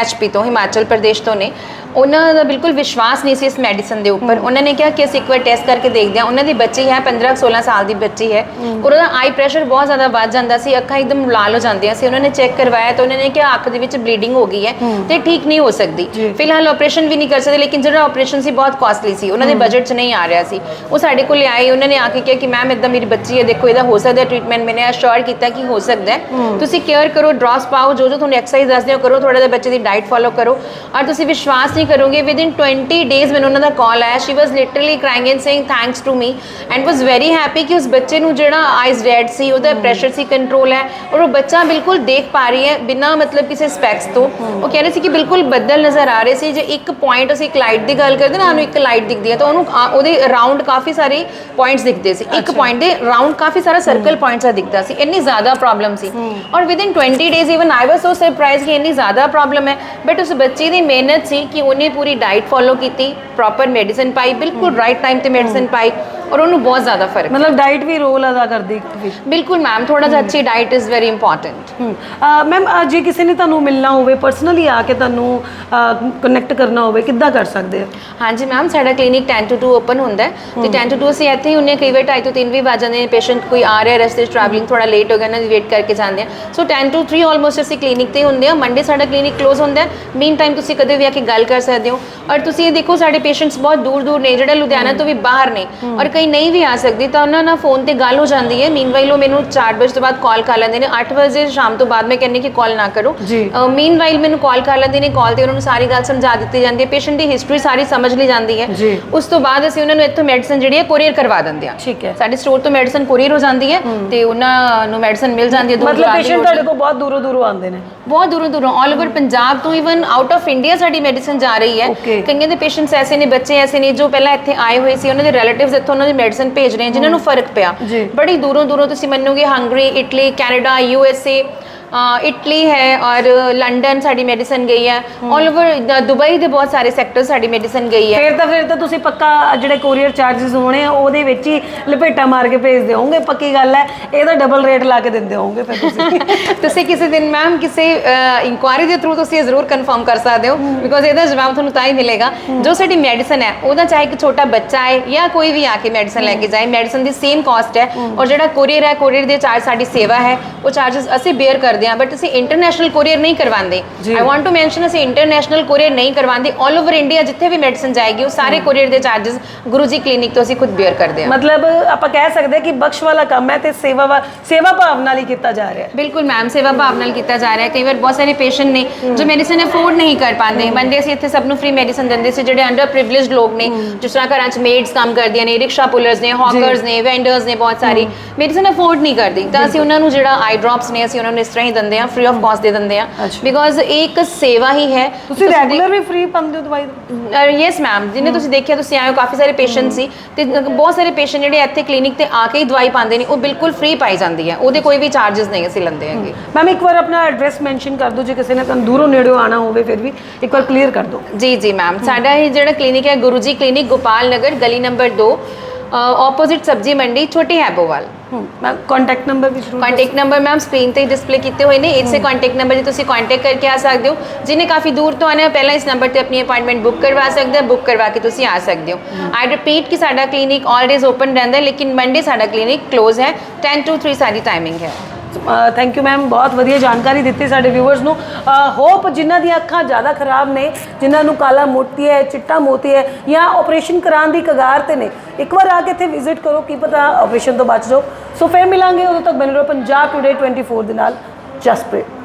ਐਚਪੀ ਤੋਂ ਹਿਮਾਚਲ ਪ੍ਰਦੇਸ਼ ਤੋਂ ਨੇ। ਉਹਨਾਂ ਦਾ ਬਿਲਕੁਲ ਵਿਸ਼ਵਾਸ ਨਹੀਂ ਸੀ ਇਸ ਮੈਡੀਸਨ ਦੇ ਉੱਪਰ। ਉਹਨਾਂ ਨੇ ਕਿਹਾ ਕਿ ਅਸੀਂ ਇੱਕ ਵਾਰ ਟੈਸਟ ਕਰਕੇ ਦੇਖਦੇ ਹਾਂ। ਉਹਨਾਂ ਦੀ ਬੱਚੀ ਹੈ 15 16 ਸਾਲ ਦੀ ਬੱਚੀ ਹੈ। ਔਰ ਉਹਦਾ ਆਈ ਪ੍ਰੈਸ਼ਰ ਬਹੁਤ ਜ਼ਿਆਦਾ ਵੱਧ ਜਾਂਦਾ ਸੀ। ਅੱਖਾਂ ਇੱਕਦਮ ਲਾਲ ਹੋ ਜਾਂਦੀਆਂ ਸੀ। ਉਹਨਾਂ ਨੇ ਚੈੱਕ ਕਰਵਾਇਆ ਤਾਂ ਉਹਨਾਂ ਨੇ ਕਿਹਾ ਅੱਖ ਦੇ ਵਿੱਚ ਬਲੀਡਿੰਗ ਹੋ ਗਈ ਹੈ ਤੇ ਠੀਕ ਨਹੀਂ ਹੋ ਸਕਦੀ। ਫਿਲਹਾਲ ਆਪਰੇਸ਼ਨ ਵੀ ਨਹੀਂ ਕਰ ਸਕਦੇ ਲੇਕਿਨ ਜਿਹੜਾ ਆਪਰੇਸ਼ਨ ਸੀ ਬਹੁਤ ਕਾਸਟਲੀ ਸੀ। ਉਹਨਾਂ ਦੇ ਬਜਟ 'ਚ ਨਹੀਂ ਆ ਰਿਹਾ ਸੀ। ਉਹ ਸਾਡੇ ਕੋਲ ਆਏ ਉਹਨਾਂ ਨੇ ਆ ਕੇ ਕਿਹਾ ਕਿ ਮੈਮ ਇਦਾਂ ਮੇਰੀ ਬੱਚੀ ਹੈ। ਦੇਖੋ ਇਹਦਾ ਹੋ ਸਕਦਾ ਟ੍ਰੀਟਮੈਂਟ ਮੈਨੇ ਅਸ਼ੋਰ ਕੀਤਾ ਕਿ ਹੋ ਸਕਦਾ ਤੁਸੀਂ ਕੇਅਰ ਕਰੋ ਡ੍ਰੌਪਸ ਪਾਓ ਜੋ ਜੋ ਤੁਹਾਨੂੰ ਐਕਸਰਸਾਈਜ਼ ਦੱਸਦੇ ਹੋ ਕਰੋ। ਥੋੜਾ ਜਿਹਾ ਬੱਚੇ ਦੀ ਡਾਈਟ ਫੋਲੋ ਕਰੋ। ਔਰ ਤੁਸੀਂ ਵਿਸ਼ਵਾਸ ਨਹੀਂ ਕਰੋਗੇ। ਵਿਦ ਇਨ 20 ਡੇਜ਼ ਮੈਨੂੰ ਉਹਨਾਂ ਦਾ ਕਾਲ ਆਇਆ। She was literally crying and saying thanks to me and was very happy ਕਿ ਉਸ ਬੱਚੇ ਨੂੰ ਜਿਹੜਾ ਆਈਜ਼ ਰੈਡ ਸੀ ਉਹਦਾ ਪ੍ਰੈਸ਼ਰ ਸੀ ਕੰਟਰੋਲ ਹੈ। ਔਰ ਉਹ ਬੱਚਾ ਬਿਲਕੁਲ ਦੇਖ ਪਾ ਰਹੀ ਹੈ ਬਿਨਾਂ ਮਤਲਬ ਕਿਸੇ ਸਪੈਕਸ ਤੋਂ। ਉਹ ਕਹਿ ਰਹੇ ਸੀ ਕਿ ਬਿਲਕੁਲ ਬੱਦਲ ਨਜ਼ਰ ਆ ਰਹੇ ਸੀ। ਜੇ ਇੱਕ ਪੁਆਇੰਟ ਅਸੀਂ ਇੱਕ ਲਾਈਟ ਦੀ ਗੱਲ ਕਰਦੇ ਨਾ ਸਾਨੂੰ ਇੱਕ ਲਾਈਟ ਦਿਖਦੀ ਹੈ ਤਾਂ ਉਹਨੂੰ ਆ- ਉਹਦੇ ਅਰਾਊਂਡ ਕਾਫੀ ਸਾਰੇ ਪੁਆਇੰਟਸ ਦਿਖਦੇ ਸੀ। ਇੱਕ ਪੁਆਇੰਟ ਦੇ ਰਾਉਂਡ ਕਾਫੀ ਸਾਰਾ ਸਰਕਲ ਪੁਆਇੰਟਸ ਦਾ ਦਿਖਦਾ ਸੀ। ਇੰਨੀ ਜ਼ਿਆਦਾ ਪ੍ਰੋਬਲਮ ਸੀ। ਔਰ with in 20 days even I was so surprise ਕਿ ਇੰਨੀ ਜ਼ਿਆਦਾ ਪ੍ਰੋਬਲਮ ਹੈ। ਬਟ ਉਸ ਬੱਚੇ ਦੀ ਮਿਹਨਤ ਸੀ ਕਿ ਉਹਨੇ ਪੂਰੀ ਡਾਈਟ ਫੋਲੋ ਕੀਤੀ ਪ੍ਰੋਪਰ ਮੈਡੀਸਿਨ ਪਾਈ ਬਿਲਕੁਲ ਰਾਈਟ ਟਾਈਮ ਤੇ ਮੈਡੀਸਿਨ ਪਾਈ। ਔਰ ਉਹਨੂੰ ਬਹੁਤ ਜ਼ਿਆਦਾ ਫ਼ਰਕ ਮਤਲਬ ਡਾਈਟ ਵੀ ਰੋਲ ਅਦਾ ਕਰਦੀ ਵੀ ਬਿਲਕੁਲ ਮੈਮ ਥੋੜਾ ਜਿਹਾ ਅੱਛੀ diet is very important ma'am ਜੇ ਕਿਸੇ ਨੇ ਤੁਹਾਨੂੰ ਮਿਲਣਾ ਹੋਵੇ ਪਰਸਨਲੀ ਆ ਕੇ ਤੁਹਾਨੂੰ ਕਨੈਕਟ ਕਰਨਾ ਹੋਵੇ ਕਿੱਦਾਂ ਕਰ ਸਕਦੇ ਆ ਹਾਂਜੀ ਮੈਮ ਸਾਡਾ ਕਲੀਨਿਕ 10 to 2 ਓਪਨ ਹੁੰਦਾ ਹੈ ਤੇ 10 to 2 ਅਸੀਂ ਇੱਥੇ ਹੀ ਹੁੰਨੇ ਕਈ ਵਾਰ 2:30 ਤੋਂ 3 ਵੀ ਵੱਜ ਜਾਂਦੇ ਨੇ ਪੇਸ਼ੈਂਟ ਕੋਈ ਆ ਰਿਹਾ ਰਸਤੇ ਟਰੈਵਲਿੰਗ ਥੋੜਾ ਲੇਟ ਹੋ ਗਿਆ ਨਾ ਵੇਟ ਕਰਕੇ ਜਾਂਦੇ ਆ ਸੋ 10 to 3 ਆਲਮੋਸਟ ਅਸੀਂ ਕਲੀਨਿਕ ਤੇ ਹੁੰਦੇ ਆ ਮੰਡੇ ਸਾਡਾ ਕਲੀਨਿਕ ਕਲੋਜ਼ ਹੁੰਦਾ ਹੈ ਮੀਨ ਟਾਈਮ ਤੁਸੀਂ ਕਦੇ ਵੀ ਆ ਕੇ ਗੱਲ ਕਰ ਸਕਦੇ ਹੋ ਔਰ ਤੁਸੀਂ ਇਹ ਦੇਖੋ ਸਾਡੇ ਪੇਸ਼ੈਂਟਸ ਬਹੁਤ ਦੂਰ ਦੂਰ ਨੇ ਜਿਹੜੇ ਲੁਧਿਆਣਾ ਤੋਂ ਵੀ ਬਾਹਰ ਨੇ ਔਰ ਕਈ ਨਹੀਂ ਵੀ ਆ ਸਕਦੀ ਤਾਂ ਉਹਨਾਂ ਨਾਲ ਫੋਨ ਤੇ ਗੱਲ ਹੋ ਜਾਂਦੀ ਹੈ। ਮੀਨਵਾਈਲ ਉਹ ਮੈਨੂੰ 4 ਵਜੇ ਤੋਂ ਬਾਅਦ ਕਾਲ ਕਰ ਲੈਂਦੇ ਨੇ। 8 ਵਜੇ ਸ਼ਾਮ ਤੋਂ ਬਾਅਦ ਮੈਂ ਕਹਿੰਨੀ ਕਿ ਕਾਲ ਨਾ ਕਰੋ। ਮੀਨਵਾਈਲ ਮੈਨੂੰ ਕਾਲ ਕਰ ਲੈਂਦੇ ਨੇ ਕਾਲ ਤੇ ਉਹਨਾਂ ਨੂੰ ਸਾਰੀ ਗੱਲ ਸਮਝਾ ਦਿੱਤੀ ਜਾਂਦੀ ਹੈ। ਪੇਸ਼ੈਂਟ ਦੀ ਹਿਸਟਰੀ ਸਾਰੀ ਸਮਝ ਲਈ ਜਾਂਦੀ ਹੈ। ਉਸ ਤੋਂ ਬਾਅਦ ਅਸੀਂ ਉਹਨਾਂ ਨੂੰ ਇੱਥੋਂ ਮੈਡੀਸਨ ਜਿਹੜੀ ਹੈ ਕੋਰੀਅਰ ਕਰਵਾ ਦਿੰਦੇ ਆ ਠੀਕ ਹੈ। ਸਾਡੇ ਸਟੋਰ ਤੋਂ ਮੈਡੀਸਨ ਕੋਰੀਅਰ ਹੋ ਜਾਂਦੀ ਹੈ ਤੇ ਉਹਨਾਂ ਨੂੰ ਮੈਡੀਸਨ ਮਿਲ ਜਾਂਦੀ ਹੈ। ਦੂਰ ਮਤਲਬ ਪੇਸ਼ੈਂਟ ਤੁਹਾਡੇ ਕੋਲ ਬਹੁਤ ਦੂਰੋਂ ਦੂਰੋਂ ਆਉਂਦੇ ਨੇ। ਬਹੁਤ ਦੂਰੋਂ ਦੂਰੋਂ ਆਲ ਓਵਰ ਪੰਜਾਬ ਤੋਂ ਇਵਨ ਆਊਟ ਆਫ ਇੰਡੀਆ ਸਾਡੀ ਮੈਡੀਸਨ ਜਾ ਰਹੀ ਹੈ. ਕਈਆਂ ਦੇ ਪੇਸ਼ੈਂਟਸ ਐਸੇ ਨੇ ਬੱਚੇ ਐਸੇ ਨੇ ਜੋ ਪਹਿਲਾਂ ਇੱਥੇ ਆਏ ਹੋਏ ਸੀ ਉਹਨਾਂ ਦੇ ਰਿਲੇਟਿਵਸ ਇੱਥੋਂ ਉਹਨਾਂ ਦੀ ਮੈਡੀਸਨ ਭੇਜ ਰਹੇ ਹਨ ਜਿਨ੍ਹਾਂ ਨੂੰ ਫ਼ਰਕ ਪਿਆ। ਬੜੀ ਦੂਰੋਂ ਦੂਰੋਂ ਤੁਸੀਂ ਮੰਨੋਗੇ Hungary Italy Canada U S A Italy ਹੈ ਔਰ ਲੰਡਨ ਸਾਡੀ ਮੈਡੀਸਨ ਗਈ ਹੈ। 올 ਓਵਰ ਦੁਬਈ ਦੇ ਬਹੁਤ ਸਾਰੇ ਸੈਕਟਰ ਸਾਡੀ ਮੈਡੀਸਨ ਗਈ ਹੈ। ਫਿਰ ਤਾਂ ਫਿਰ ਤਾਂ ਤੁਸੀਂ ਪੱਕਾ ਜਿਹੜੇ ਕੋਰੀਅਰ ਚਾਰजेस ਹੋਣੇ ਆ ਉਹਦੇ ਵਿੱਚ ਹੀ ਲਪੇਟਾ ਮਾਰ ਕੇ ਭੇਜ ਦਿਓਗੇ ਪੱਕੀ ਗੱਲ ਹੈ। ਇਹ ਤਾਂ ਡਬਲ ਰੇਟ ਲਾ ਕੇ ਦਿੰਦੇ ਹੋਗੇ ਫਿਰ ਤੁਸੀਂ। ਤੁਸੀਂ ਕਿਸੇ ਦਿਨ ਮੈਮ ਕਿਸੇ ਇਨਕੁਆਇਰੀ ਦੇ ਥਰੂ ਤੁਸੀਂ ਜ਼ਰੂਰ ਕਨਫਰਮ ਕਰ ਸਕਦੇ ਹੋ ਬਿਕੋਜ਼ ਇਹਦਾ ਜਵਾਬ ਤੁਹਾਨੂੰ ਤਾਂ ਹੀ ਮਿਲੇਗਾ। ਜੋ ਸਾਡੀ ਮੈਡੀਸਨ ਹੈ ਉਹਦਾ ਚਾਹੇ ਇੱਕ ਛੋਟਾ ਬੱਚਾ ਹੈ ਜਾਂ ਕੋਈ ਵੀ ਆ ਕੇ ਮੈਡੀਸਨ ਲੈ ਕੇ ਜਾਏ ਮੈਡੀਸਨ ਦੀ ਸੇਮ ਕਾਸਟ ਹੈ। ਔਰ ਜਿਹੜਾ ਕੋਰੀਅਰ ਹੈ ਕੋਰੀਅਰ ਦੇ ਚਾਰਜ ਸਾਡੀ ਸੇਵਾ ਹੈ ਉਹ ਚਾਰजेस ਅਸੀਂ ਬੇਅਰ ਕਰਦੇ ਕਰਦੇ ਆ ਬਟ ਅਸੀਂ ਇੰਟਰਨੈਸ਼ਨਲ ਕੋਰੀਅਰ ਨਹੀਂ ਕਰਵਾਉਂਦੇ। ਆਈ ਵਾਂਟ ਟੂ ਮੈਂਸ਼ਨ ਅਸੀਂ ਇੰਟਰਨੈਸ਼ਨਲ ਕੋਰੀਅਰ ਨਹੀਂ ਕਰਵਾਉਂਦੇ। 올 ਓਵਰ ਇੰਡੀਆ ਜਿੱਥੇ ਵੀ ਮੈਡੀਸਨ ਜਾਏਗੀ ਉਹ ਸਾਰੇ ਕੋਰੀਅਰ ਦੇ ਚਾਰजेस ਗੁਰੂ ਜੀ ਕਲੀਨਿਕ ਤੋਂ ਅਸੀਂ ਖੁਦ ਬੇਅਰ ਕਰਦੇ ਆ ਮਤਲਬ ਆਪਾਂ ਕਹਿ ਸਕਦੇ ਕਿ ਬਖਸ਼ ਵਾਲਾ ਕੰਮ ਹੈ ਤੇ ਸੇਵਾ ਸੇਵਾ ਭਾਵ ਨਾਲ ਹੀ ਕੀਤਾ ਜਾ ਰਿਹਾ ਹੈ। ਬਿਲਕੁਲ ਮੈਮ ਸੇਵਾ ਭਾਵ ਨਾਲ ਕੀਤਾ ਜਾ ਰਿਹਾ ਹੈ। ਕਈ ਵਾਰ ਬਹੁਤ ਸਾਰੇ ਪੇਸ਼ੈਂਟ ਨੇ ਜੋ ਮੈਡੀਸਨ ਅਫੋਰਡ ਨਹੀਂ ਕਰ ਪਾਉਂਦੇ। ਮੰਡੇ ਅਸੀਂ ਇੱਥੇ ਸਭ ਨੂੰ ਫ੍ਰੀ ਮੈਡੀਸਨ ਦਿੰਦੇ ਸੀ ਜਿਹੜੇ ਅੰਡਰ ਪ੍ਰਿਵਿਲੇਜਡ ਲੋਕ ਨੇ ਜਿਸ ਤਰ੍ਹਾਂ ਘਰਾਂ 'ਚ ਮੇਡਸ ਕੰਮ ਕਰਦੀਆਂ ਨੇ ਰਿਕਸ਼ਾ ਪੁਲਰਸ ਨੇ ਹੌਕਰਸ ਨੇ ਵੈਂਡਰਸ ਨੇ ਬਹੁਤ ਸਾਰੀ। ਮੈਡੀਸਨ ਅਫੋਰਡ ਨਹੀਂ ਕਰਦੇ। ਤਾਂ ਅਸੀਂ ਉਹਨਾਂ ਨੂੰ ਜਿਹੜਾ ਆਈ ਡ੍ਰੌਪਸ ਨੇ ਅਸੀਂ ਉਹਨਾਂ ਨੂੰ ਇਸ ਤਰ੍ਹਾਂ ਹੀ ਦਿੰਦੇ ਹਾਂ ਫ੍ਰੀ ਆਫ ਕਾਸਟ ਦੇ ਦਿੰਦੇ ਅੱਛਾ। ਬਿਕੋਜ਼ ਇਹ ਇੱਕ ਸੇਵਾ ਹੀ ਹੈ। ਤੁਸੀਂ ਰੈਗੂਲਰ ਵੀ ਫ੍ਰੀ ਪਾਉਂਦੇ ਹੋ ਦਵਾਈ ਯੈਸ ਮੈਮ ਜਿੰਨੇ ਤੁਸੀਂ ਦੇਖਿਆ ਤੁਸੀਂ ਆਏ ਹੋ ਕਾਫੀ ਸਾਰੇ ਪੇਸ਼ੈਂਟ ਸੀ। ਤੇ ਬਹੁਤ ਸਾਰੇ ਪੇਸ਼ੈਂਟ ਜਿਹੜੇ ਇੱਥੇ ਕਲੀਨਿਕ ਤੇ ਆ ਕੇ ਹੀ ਦਵਾਈ ਪਾਉਂਦੇ ਨੇ ਉਹ ਬਿਲਕੁਲ ਫ੍ਰੀ ਪਾਈ ਜਾਂਦੀ ਹੈ। ਉਹਦੇ ਕੋਈ ਵੀ ਚਾਰजेस ਨਹੀਂ ਅਸੀਂ ਲੈਂਦੇ ਹੈਗੇ। ਮੈਮ ਇੱਕ ਵਾਰ ਆਪਣਾ ਐਡਰੈਸ ਮੈਂਸ਼ਨ ਕਰ ਦਿਓ ਜੇ ਕਿਸੇ ਨੇ ਤੁਹਾਨੂੰ ਦੂਰੋਂ ਨੇੜਿਓਂ ਆਣਾ ਹੋਵੇ ਫਿਰ ਵੀ ਇੱਕ ਵਾਰ ਕਲੀਅਰ ਕਰ ਦਿਓ। ਜੀ ਜੀ ਮੈਮ ਸਾਡਾ ਇਹ ਜਿਹੜਾ ਕਲੀਨਿਕ ਹੈ ਗੁਰੂ ਜੀ ਕਲੀਨਿਕ ਗੋਪਾਲ ਨਗਰ ਗਲੀ ਨੰਬਰ 2 ਆਪੋਜ਼ਿਟ ਸਬਜੀ ਮੰਡੀ ਛੋਟੀ ਹੈਬੋਵਾਲ ਹੂੰ ਮੈਂ ਕੰਟੈਕਟ ਨੰਬਰ ਵੀ ਜ਼ਰੂਰ ਕੰਟੈਕਟ ਨੰਬਰ ਮੈਮ ਸਕਰੀਨ ਤੇ ਡਿਸਪਲੇ ਕੀਤੇ ਹੋਏ ਨੇ ਇਸੇ ਕੰਟੈਕਟ ਨੰਬਰ ਤੇ ਤੁਸੀਂ ਕੰਟੈਕਟ ਕਰਕੇ ਆ ਸਕਦੇ ਹੋ ਜਿਹਨੇ ਕਾਫੀ ਦੂਰ ਤੋਂ ਆਣਾ ਹੈ ਪਹਿਲਾਂ ਇਸ ਨੰਬਰ ਤੇ ਆਪਣੀ ਅਪਾਇੰਟਮੈਂਟ ਬੁੱਕ ਕਰਵਾ ਸਕਦੇ ਹੋ ਬੁੱਕ ਕਰਵਾ ਕੇ ਤੁਸੀਂ ਆ ਸਕਦੇ ਹੋ ਆਈ ਰਿਪੀਟ ਕਿ ਸਾਡਾ ਕਲੀਨਿਕ ਆਲਵੇਜ਼ ਓਪਨ ਰਹਿੰਦਾ ਹੈ ਲੇਕਿਨ ਮੰਡੇ ਸਾਡਾ ਕਲੀਨਿਕ ਕਲੋਜ਼ ਹੈ 10 ਟੂ 3 ਸਾਡੀ ਟਾਈਮਿੰਗ ਹੈ ਥੈਂਕ ਯੂ ਮੈਮ ਬਹੁਤ ਵਧੀਆ ਜਾਣਕਾਰੀ ਦਿੱਤੀ ਸਾਡੇ ਵਿਊਅਰਸ ਨੂੰ। ਹੋਪ ਜਿਨ੍ਹਾਂ ਦੀਆਂ ਅੱਖਾਂ ਜ਼ਿਆਦਾ ਖਰਾਬ ਨੇ, ਜਿਨ੍ਹਾਂ ਨੂੰ ਕਾਲਾ ਮੋਤੀ ਹੈ, ਚਿੱਟਾ ਮੋਤੀ ਹੈ, ਜਾਂ ਆਪਰੇਸ਼ਨ ਕਰਾਉਣ ਦੀ ਕਗਾਰ ਤੇ ਨੇ, ਇੱਕ ਵਾਰ ਆ ਕੇ ਇੱਥੇ ਵਿਜ਼ਿਟ ਕਰੋ, ਕੀ ਪਤਾ ਆਪਰੇਸ਼ਨ ਤੋਂ ਬਚ ਜਾਓ। ਸੋ ਫਿਰ ਮਿਲਾਂਗੇ ਉਦੋਂ ਤੱਕ ਬਣੇ ਰਹੋ ਪੰਜਾਬ ਟੁਡੇ 24 ਦੇ ਨਾਲ। ਜਸਪ੍ਰੀਤ।